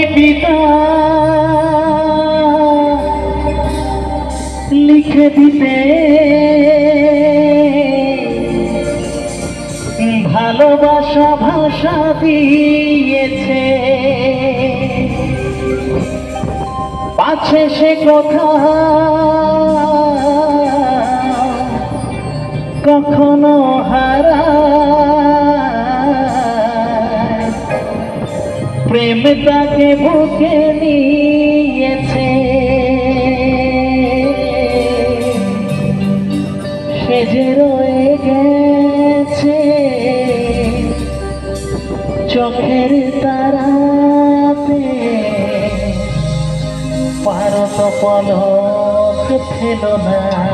লিপিটা লিখে দিতে ভালোবাসা ভাষা দিয়েছে। পাছে সে কথা কখনো হারা তাকে বুকে নিয়েছে। সে যে রয়ে গেছে চোখের তারাতে পারত পলক ফেল না।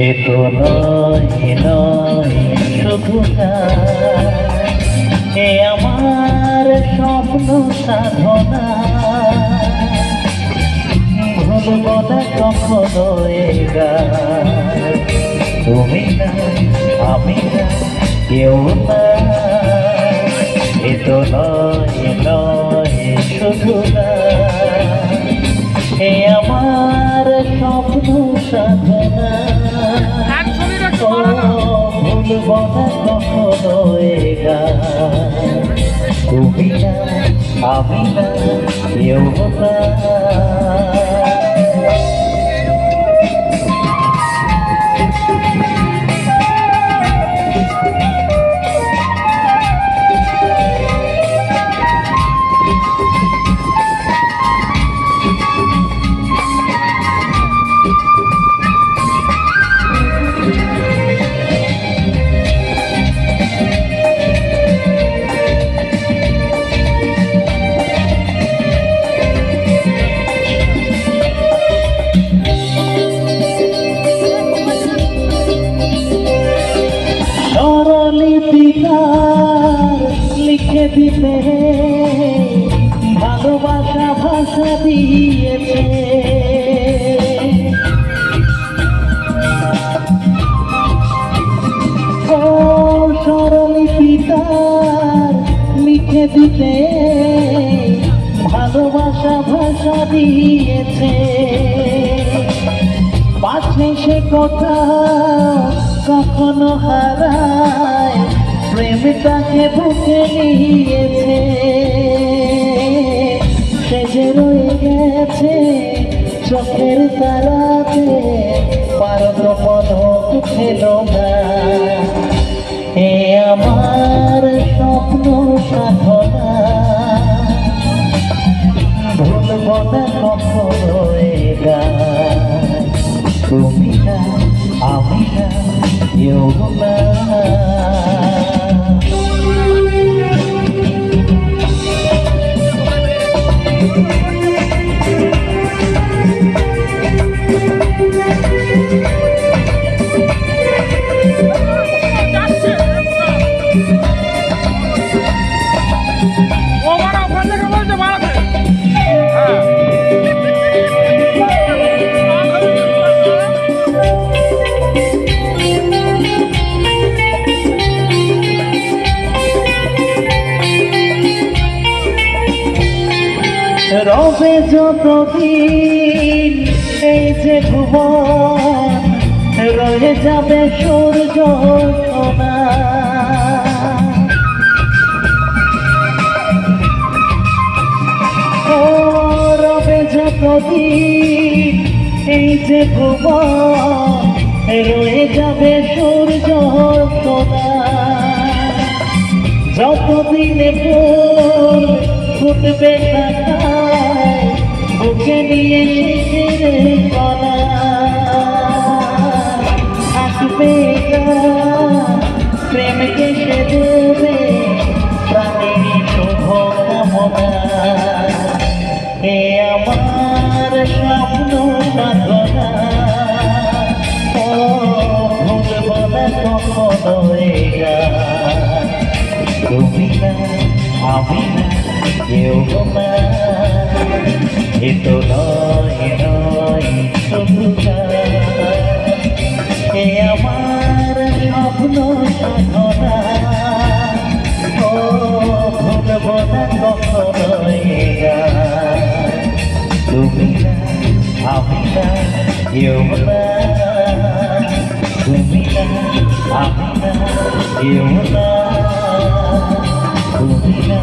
এ তো নয় নয় শুধু গান, এ আমার স্বপ্ন সাধনা। ভুলব না কখনো এ তুমি না, আমি না, কেউ না। এ নয়। আমি না কেউ না স্বরলিপিকার লিখে দিতে। ভালোবাসা ভাষা দিয়েছে। ও স্বরলিপিকার লিখে দিতে। ভালোবাসা ভাষা দিয়েছে। পাশে সে কথা কখনো হারায়। প্রেম তাকে বুকে নিয়েছে, সে যে রয়ে গেছে চোখের তারাতে পারত পলক ফেল না। এ আমার স্বপ্ন সাধনা। ভুলব না কখনো। তুমি না, আমি না, কেউ না। রবে যতদিন এই যে ভুবন, রয়ে যাবে সূর্য ও রবে যতদিন এই যে ভুবন, রয়ে যাবে সূর্য যতদিনে ফুল ফুটবে শাখায় প্রেম কেটে দেবে প্রাণের শুভ কামনা এ আমার স্বপ্ন সাধনা ও ভুলব না কখনো তুমি না আমি না কেউ না এ তো নয় নয় শুধু স্বপ্ন সাধনা ও ভুলব না কখনো এ গান। তুমি না আমি না কেউ না তুমি না আমি না কেউ না তুমি না